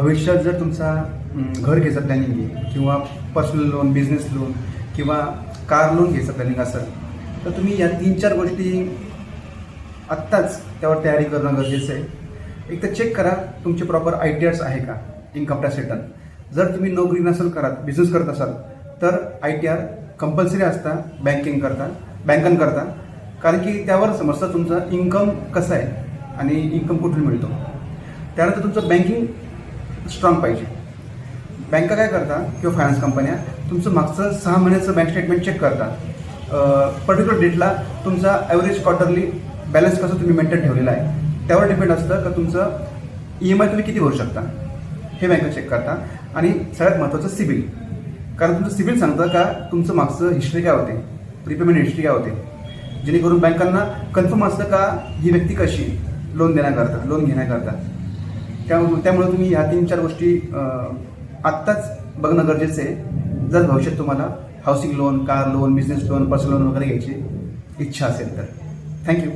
भविष्यात जर तुमचा घर घ्यायचा प्लॅनिंग आहे किंवा पर्सनल लोन बिझनेस लोन किंवा कार लोन घ्यायचं प्लॅनिंग असेल तर तुम्ही या तीन चार गोष्टी आत्ताच त्यावर तयारी करणं गरजेचं आहे. एक तर चेक करा तुमचे प्रॉपर आय टी आर्स आहे का इन्कम टॅक्स रिटर्न जर तुम्ही नोकरी नसेल करत बिझनेस करत असाल तर आय टी आर कंपल्सरी असता बँकिंग करता बँकांकरता कारण की त्यावर समजतं तुमचं इन्कम कसं आहे आणि इन्कम कुठून मिळतो. त्यानंतर तुमचं बँकिंग स्ट्रॉंग पाहिजे. बँका काय करता किंवा फायनान्स कंपन्या तुमचं मागचं सहा महिन्याचं बँक स्टेटमेंट चेक करतात पर्टिक्युलर डेटला तुमचा ॲव्हरेज क्वार्टरली बॅलन्स कसं तुम्ही मेंटेन ठेवलेला आहे त्यावर डिपेंड असतं का तुमचं ई एम आय तुम्ही किती भरू शकता हे बँका चेक करता. आणि सगळ्यात महत्त्वाचं सिबिल. कारण तुमचं सिबिल सांगतं का तुमचं मागचं हिस्ट्री काय होते प्रीपेमेंट हिस्ट्री काय होते. जेणेकरून बँकांना कन्फर्म असतं का ही व्यक्ती कशी लोन देण्याकरता लोन घेण्याकरता. त्यामुळे त्यामुळे तुम्ही ह्या तीन चार गोष्टी आत्ताच बघणं गरजेचं आहे. जर भविष्यात तुम्हाला housing loan car loan business loan personal loan वगैरे घ्यायची इच्छा असेल तर. थँक्यू